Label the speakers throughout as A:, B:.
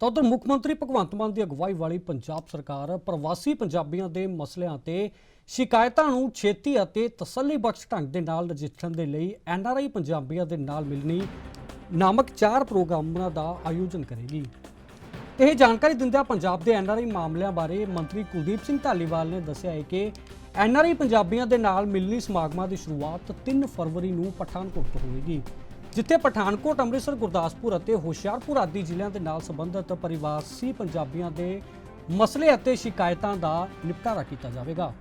A: ਤਾਂ ਉਧਰ ਮੁੱਖ ਮੰਤਰੀ ਭਗਵੰਤ ਮਾਨ ਦੀ ਅਗਵਾਈ ਵਾਲੀ ਪੰਜਾਬ ਸਰਕਾਰ ਪ੍ਰਵਾਸੀ ਪੰਜਾਬੀਆਂ ਦੇ ਮਸਲਿਆਂ ਤੇ ਸ਼ਿਕਾਇਤਾਂ ਨੂੰ ਛੇਤੀ ਅਤੇ ਤਸੱਲੀਬਖਸ਼ ਢੰਗ ਦੇ ਨਾਲ ਨਜਿੱਠਣ ਦੇ ਲਈ ਐਨਆਰਆਈ ਪੰਜਾਬੀਆਂ ਦੇ ਨਾਲ ਮਿਲਣੀ ਨਾਮਕ ਚਾਰ ਪ੍ਰੋਗਰਾਮਾਂ ਦਾ ਆਯੋਜਨ ਕਰੇਗੀ। ਇਹ ਜਾਣਕਾਰੀ ਦਿੰਦਿਆਂ ਪੰਜਾਬ ਦੇ ਐਨਆਰਆਈ ਮਾਮਲਿਆਂ ਬਾਰੇ ਮੰਤਰੀ ਕੁਲਦੀਪ ਸਿੰਘ ਢਾਲੀਵਾਲ ਨੇ ਦੱਸਿਆ ਹੈ ਕਿ ਐਨਆਰਆਈ ਪੰਜਾਬੀਆਂ ਦੇ ਨਾਲ ਮਿਲਣੀ ਸਮਾਗਮਾਂ ਦੀ ਸ਼ੁਰੂਆਤ 3 ਫਰਵਰੀ ਨੂੰ ਪਠਾਨਕੋਟ ਤੋਂ ਹੋਵੇਗੀ। ਜਿੱਥੇ ਪਠਾਨਕੋਟ, ਅੰਮ੍ਰਿਤਸਰ, ਗੁਰਦਾਸਪੁਰ ਅਤੇ ਹੁਸ਼ਿਆਰਪੁਰ ਆਦਿ ਜ਼ਿਲ੍ਹਿਆਂ ਦੇ ਨਾਲ ਸੰਬੰਧਿਤ ਪਰਿਵਾਸੀ ਪੰਜਾਬੀਆਂ ਦੇ ਮਸਲੇ ਅਤੇ ਸ਼ਿਕਾਇਤਾਂ ਦਾ ਨਿਪਟਾਰਾ ਕੀਤਾ ਜਾਵੇਗਾ।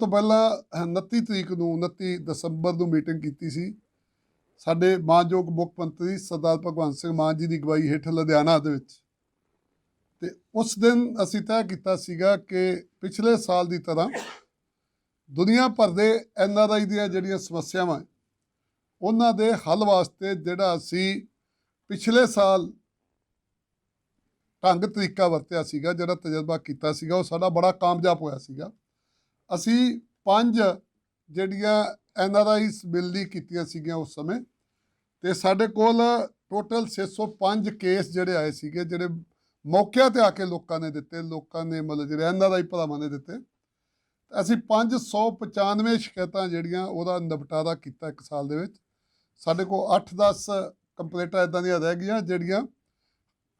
B: ਤੋਂ ਪਹਿਲਾਂ 29 ਤਰੀਕ ਨੂੰ 29 ਦਸੰਬਰ ਨੂੰ ਮੀਟਿੰਗ ਕੀਤੀ ਸੀ। ਸਾਡੇ ਮਾਨਯੋਗ ਮੁੱਖ ਮੰਤਰੀ ਸਰਦਾਰ ਭਗਵੰਤ ਸਿੰਘ ਮਾਨ ਜੀ ਦੀ ਅਗਵਾਈ ਹੇਠ ਲੁਧਿਆਣਾ ਦੇ ਵਿੱਚ। ਤੇ ਉਸ ਦਿਨ ਅਸੀਂ ਤੈਅ ਕੀਤਾ ਸੀਗਾ ਕਿ ਪਿਛਲੇ ਸਾਲ ਦੀ ਤਰ੍ਹਾਂ ਦੁਨੀਆ ਭਰ ਦੇ ਐਨਆਰਆਈ ਦੀਆਂ ਜਿਹੜੀਆਂ ਸਮੱਸਿਆਵਾਂ ਉਹਨਾਂ ਦੇ ਹੱਲ ਵਾਸਤੇ ਜਿਹੜਾ ਅਸੀਂ ਪਿਛਲੇ ਸਾਲ ਢੰਗ ਤਰੀਕਾ ਵਰਤਿਆ ਸੀਗਾ, ਜਿਹੜਾ ਤਜਰਬਾ ਕੀਤਾ ਸੀਗਾ, ਉਹ ਸਾਡਾ ਬੜਾ ਕਾਮਯਾਬ ਹੋਇਆ ਸੀਗਾ। ਅਸੀਂ ਪੰਜ ਜਿਹੜੀਆਂ ਐਨਆਰਆਈਸ ਮਿਲਣੀ ਕੀਤੀਆਂ ਸੀਗੀਆਂ ਉਸ ਸਮੇਂ ਤੇ ਸਾਡੇ ਕੋਲ ਟੋਟਲ 605 ਕੇਸ ਜਿਹੜੇ ਆਏ ਸੀਗੇ, ਜਿਹੜੇ ਮੌਕਿਆਂ ਤੇ ਆ ਕੇ ਲੋਕਾਂ ਨੇ ਦਿੱਤੇ, ਲੋਕਾਂ ਨੇ ਮਤਲਬ ਜਿਹੜੇ ਐਨਆਰਆਈ ਭਰਾਵਾਂ ਨੇ ਦਿੱਤੇ। ਅਸੀਂ 595 ਸ਼ਿਕਾਇਤਾਂ ਜਿਹੜੀਆਂ ਉਹਦਾ ਨਿਪਟਾਰਾ ਕੀਤਾ ਇੱਕ ਸਾਲ ਦੇ ਵਿੱਚ। ਸਾਡੇ ਕੋਲ 8-10 ਕੰਪਲੇਂਟਾਂ ਇਦਾਂ ਦੀਆਂ ਰਹਿ ਗਈਆਂ, ਜਿਹੜੀਆਂ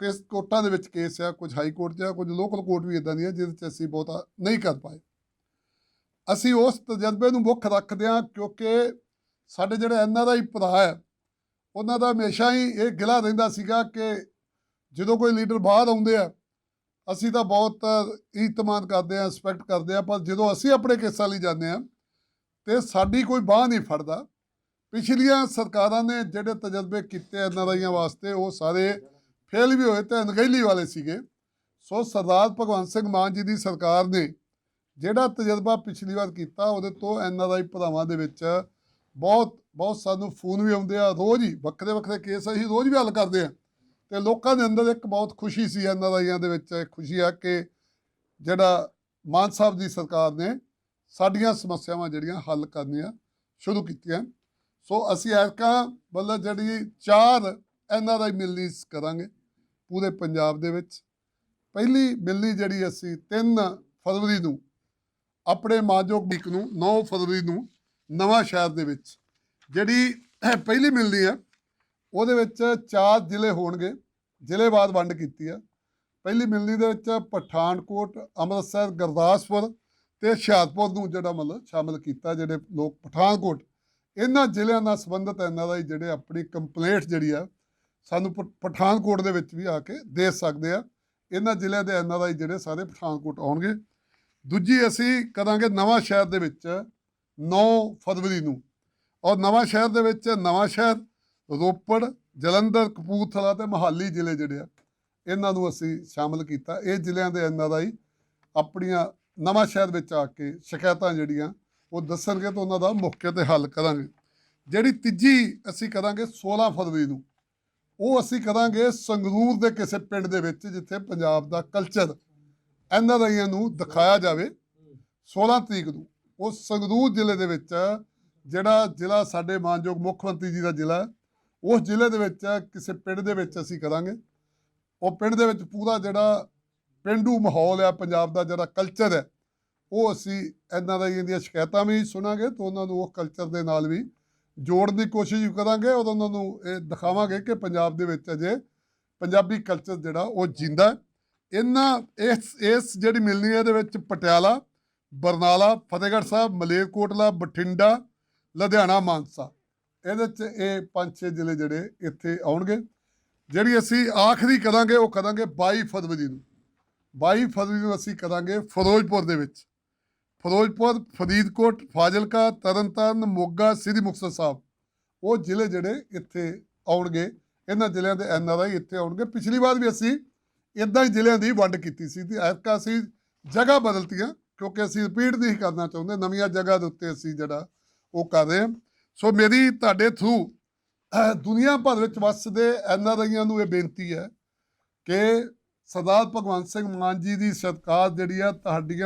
B: ਕਿਸ ਕੋਰਟਾਂ ਦੇ ਵਿੱਚ ਕੇਸ ਆ, ਕੁਝ ਹਾਈ ਕੋਰਟ 'ਚ ਆ, ਕੁਝ ਲੋਕਲ ਕੋਰਟ ਵੀ ਇਦਾਂ ਦੀਆਂ, ਜਿਹਦੇ 'ਚ ਅਸੀਂ ਬਹੁਤਾ ਨਹੀਂ ਕਰ ਪਾਏ। ਅਸੀਂ ਉਸ ਤਜਰਬੇ ਨੂੰ ਮੁੱਖ ਰੱਖਦੇ ਹਾਂ ਕਿਉਂਕਿ ਸਾਡੇ ਜਿਹੜੇ ਐਨਆਰਆਈ ਭਰਾ ਹੈ, ਉਹਨਾਂ ਦਾ ਹਮੇਸ਼ਾ ਹੀ ਇਹ ਗਿਲਾ ਰਹਿੰਦਾ ਸੀਗਾ ਕਿ ਜਦੋਂ ਕੋਈ ਲੀਡਰ ਬਾਹਰ ਆਉਂਦੇ ਆ, ਅਸੀਂ ਤਾਂ ਬਹੁਤ ਇਤਮਾਦ ਕਰਦੇ ਆ ਰਿਸਪੈਕਟ ਕਰਦੇ ਆ ਪਰ ਜਦੋਂ ਅਸੀਂ ਆਪਣੇ ਕੇਸਾਂ ਲਈ ਜਾਂਦੇ ਆ ਤੇ ਸਾਡੀ ਕੋਈ ਬਾਹ ਨਹੀਂ ਫੜਦਾ। ਪਿਛਲੀਆਂ ਸਰਕਾਰਾਂ ਨੇ ਜਿਹੜੇ ਤਜਰਬੇ ਕੀਤੇ ਐਨਆਰਆਈਆਂ ਵਾਸਤੇ, ਉਹ ਸਾਰੇ ਫੇਲ ਵੀ ਹੋਏ ਤੇ ਅਣਗਹਿਲੀ ਵਾਲੇ ਸੀਗੇ। ਸੋ ਸਰਦਾਰ ਭਗਵੰਤ ਸਿੰਘ ਮਾਨ ਜੀ ਦੀ ਸਰਕਾਰ ਨੇ ਜਿਹੜਾ ਤਜਰਬਾ ਪਿਛਲੀ ਵਾਰ ਕੀਤਾ, ਉਹਦੇ ਤੋਂ ਐਨਆਰਆਈ ਭਰਾਵਾਂ ਦੇ ਵਿੱਚ ਬਹੁਤ ਬਹੁਤ ਸਾਨੂੰ ਫੋਨ ਵੀ ਆਉਂਦੇ ਆ, ਰੋਜ਼ ਹੀ ਵੱਖਰੇ ਵੱਖਰੇ ਕੇਸ ਅਸੀਂ ਰੋਜ਼ ਵੀ ਹੱਲ ਕਰਦੇ ਆ ਤੇ ਲੋਕਾਂ ਦੇ ਅੰਦਰ ਇੱਕ ਬਹੁਤ ਖੁਸ਼ੀ ਸੀ ਐਨਆਰਆਈਆਂ ਦੇ ਵਿੱਚ ਇੱਕ ਖੁਸ਼ੀ ਆ ਕਿ ਜਿਹੜਾ ਮਾਨ ਸਾਹਿਬ ਦੀ ਸਰਕਾਰ ਨੇ ਸਾਡੀਆਂ ਸਮੱਸਿਆਵਾਂ ਜਿਹੜੀਆਂ ਹੱਲ ਕਰਨੀਆਂ ਸ਼ੁਰੂ ਕੀਤੀਆਂ। ਸੋ ਅਸੀਂ ਐਰਕਾਂ ਮਤਲਬ ਜਿਹੜੀ ਚਾਰ ਐਨਆਰਆਈ ਮਿਲਣੀ ਕਰਾਂਗੇ ਪੂਰੇ ਪੰਜਾਬ ਦੇ ਵਿੱਚ। ਪਹਿਲੀ ਮਿਲਣੀ ਜਿਹੜੀ ਅਸੀਂ 3 ਫਰਵਰੀ ਨੂੰ, ਆਪਣੇ ਮਾਜੋਗ ਵੀਕ ਨੂੰ 9 ਫਰਵਰੀ ਨੂੰ ਨਵਾਂ ਸ਼ਹਿਰ ਦੇ ਵਿੱਚ। ਜਿਹੜੀ ਪਹਿਲੀ ਮਿਲਣੀ ਹੈ ਉਹਦੇ ਵਿੱਚ ਚਾਰ ਜ਼ਿਲ੍ਹੇ ਹੋਣਗੇ ਜ਼ਿਲ੍ਹੇਵਾਰ ਵੰਡ ਕੀਤੀ ਆ। ਪਹਿਲੀ ਮਿਲਣੀ ਦੇ ਵਿੱਚ ਪਠਾਨਕੋਟ, ਅੰਮ੍ਰਿਤਸਰ, ਗੁਰਦਾਸਪੁਰ ਤੇ ਹੁਸ਼ਿਆਰਪੁਰ ਨੂੰ ਜਿਹੜਾ ਮਤਲਬ ਸ਼ਾਮਲ ਕੀਤਾ ਜਿਹੜੇ ਲੋਕ ਪਠਾਨਕੋਟ। ਇਹਨਾਂ ਜ਼ਿਲ੍ਹਿਆਂ ਨਾਲ ਸੰਬੰਧਿਤ ਇਹਨਾਂ ਦਾ ਜਿਹੜੇ ਆਪਣੀ ਕੰਪਲੇਂਟ ਜਿਹੜੀ ਆ, ਸਾਨੂੰ ਪ- ਪਠਾਨਕੋਟ ਦੇ ਵਿੱਚ ਵੀ ਆ ਕੇ ਦੇ ਸਕਦੇ ਆ। ਇਹਨਾਂ ਜ਼ਿਲ੍ਹਿਆਂ ਦੇ ਐਨਆਰਆਈ ਜਿਹੜੇ ਸਾਰੇ ਪਠਾਨਕੋਟ ਆਉਣਗੇ। ਦੂਜੀ ਅਸੀਂ ਕਰਾਂਗੇ ਨਵਾਂ ਸ਼ਹਿਰ ਦੇ ਵਿੱਚ 9 ਫਰਵਰੀ ਨੂੰ। ਔਰ ਨਵਾਂ ਸ਼ਹਿਰ ਦੇ ਵਿੱਚ ਨਵਾਂ ਸ਼ਹਿਰ ਰੋਪੜ, ਜਲੰਧਰ, ਕਪੂਰਥਲਾ ਤੇ ਮੋਹਾਲੀ ਜ਼ਿਲ੍ਹੇ ਜਿਹੜੇ ਆ, ਇਹਨਾਂ ਨੂੰ ਅਸੀਂ ਸ਼ਾਮਲ ਕੀਤਾ। ਇਹ ਜ਼ਿਲ੍ਹਿਆਂ ਦੇ ਐਨਆਰਆਈ ਆਪਣੀਆਂ ਨਵਾਂ ਸ਼ਹਿਰ ਵਿੱਚ ਆ ਕੇ ਸ਼ਿਕਾਇਤਾਂ ਜਿਹੜੀਆਂ, ਉਹ ਦੱਸਣਗੇ ਤਾਂ ਉਹਨਾਂ ਦਾ ਮੌਕੇ ਤੇ ਹੱਲ ਕਰਾਂਗੇ। ਜਿਹੜੀ ਤੀਜੀ ਅਸੀਂ ਕਰਾਂਗੇ 16 ਫਰਵਰੀ ਨੂੰ, ਉਹ ਅਸੀਂ ਕਰਾਂਗੇ ਸੰਗਰੂਰ ਦੇ ਕਿਸੇ ਪਿੰਡ ਦੇ ਵਿੱਚ ਜਿੱਥੇ ਪੰਜਾਬ ਦਾ ਕਲਚਰ ਐਨਆਰਆਈਆਂ ਨੂੰ ਦਿਖਾਇਆ ਜਾਵੇ 16 ਤਰੀਕ ਨੂੰ। ਉਹ ਸੰਗਰੂਰ ਜ਼ਿਲ੍ਹੇ ਦੇ ਵਿੱਚ ਜਿਹੜਾ ਜ਼ਿਲ੍ਹਾ ਸਾਡੇ ਮਾਨਯੋਗ ਮੁੱਖ ਮੰਤਰੀ ਜੀ ਦਾ ਜ਼ਿਲ੍ਹਾ ਉਸ ਜ਼ਿਲ੍ਹੇ ਦੇ ਵਿੱਚ ਕਿਸੇ ਪਿੰਡ ਦੇ ਵਿੱਚ ਅਸੀਂ ਕਰਾਂਗੇ। ਉਹ ਪਿੰਡ ਦੇ ਵਿੱਚ ਪੂਰਾ ਜਿਹੜਾ ਪਿੰਡੂ ਮਾਹੌਲ ਹੈ, ਪੰਜਾਬ ਦਾ ਜਿਹੜਾ ਕਲਚਰ ਹੈ, ਉਹ ਅਸੀਂ ਐਨਆਰਆਈਆਂ ਦੀਆਂ ਸ਼ਿਕਾਇਤਾਂ ਵੀ ਸੁਣਾਂਗੇ ਤੇ ਉਹਨਾਂ ਨੂੰ ਉਹ ਕਲਚਰ ਦੇ ਨਾਲ ਵੀ ਜੋੜਨ ਦੀ ਕੋਸ਼ਿਸ਼ ਵੀ ਕਰਾਂਗੇ ਔਰ ਉਹਨਾਂ ਨੂੰ ਇਹ ਦਿਖਾਵਾਂਗੇ ਕਿ ਪੰਜਾਬ ਦੇ ਵਿੱਚ ਅਜੇ ਪੰਜਾਬੀ ਕਲਚਰ ਜਿਹੜਾ ਉਹ ਜਿੰਦਾ ਇਹਨਾਂ ਇਸ ਇਸ ਜਿਹੜੀ ਮਿਲਣੀ ਹੈ, ਇਹਦੇ ਵਿੱਚ ਪਟਿਆਲਾ, ਬਰਨਾਲਾ, ਫਤਿਹਗੜ੍ਹ ਸਾਹਿਬ, ਮਲੇਰਕੋਟਲਾ, ਬਠਿੰਡਾ, ਲੁਧਿਆਣਾ, ਮਾਨਸਾ। ਇਹਦੇ ਚ ਇਹ ਪੰਜ ਛੇ ਜ਼ਿਲ੍ਹੇ ਜਿਹੜੇ ਇੱਥੇ ਆਉਣਗੇ। ਜਿਹੜੀ ਅਸੀਂ ਆਖਰੀ ਕਰਾਂਗੇ, ਉਹ ਕਰਾਂਗੇ 22 ਫਰਵਰੀ ਨੂੰ। 22 ਫਰਵਰੀ ਨੂੰ ਅਸੀਂ ਕਰਾਂਗੇ ਫਿਰੋਜ਼ਪੁਰ ਦੇ ਵਿੱਚ। ਫਿਰੋਜ਼ਪੁਰ, ਫਰੀਦਕੋਟ, ਫਾਜ਼ਿਲਕਾ, ਤਰਨਤਾਰਨ, ਮੋਗਾ, ਸ੍ਰੀ ਮੁਕਤਸਰ ਸਾਹਿਬ। ਉਹ ਜ਼ਿਲ੍ਹੇ ਜਿਹੜੇ ਇੱਥੇ ਆਉਣਗੇ। ਇਹਨਾਂ ਜ਼ਿਲ੍ਹਿਆਂ ਦੇ ਐਨਆਰਆਈ ਇੱਥੇ ਆਉਣਗੇ। ਪਿਛਲੀ ਵਾਰ ਵੀ ਅਸੀਂ ਇਦਾਂ ਹੀ ਜ਼ਿਲ੍ਹਿਆਂ ਦੀ ਵੰਡ ਕੀਤੀ ਸੀ ਤੇ ਐਤਕਾਂ ਅਸੀਂ ਜਗ੍ਹਾ ਬਦਲਤੀਆਂ, ਕਿਉਂਕਿ ਅਸੀਂ ਰਿਪੀਟ ਨਹੀਂ ਕਰਨਾ ਚਾਹੁੰਦੇ। ਨਵੀਆਂ ਜਗ੍ਹਾ ਦੇ ਉੱਤੇ ਅਸੀਂ ਜਿਹੜਾ ਉਹ ਕਰ ਰਹੇ ਹਾਂ। ਸੋ ਮੇਰੀ ਤੁਹਾਡੇ ਥਰੂ ਦੁਨੀਆ ਭਰ ਵਿੱਚ ਵੱਸਦੇ ਐਨਆਰਆਈਆਂ ਨੂੰ ਇਹ ਬੇਨਤੀ ਹੈ ਕਿ ਸਰਦਾਰ ਭਗਵੰਤ ਸਿੰਘ ਮਾਨ ਜੀ ਦੀ ਸਰਕਾਰ ਜਿਹੜੀ ਆ, ਤੁਹਾਡੀਆਂ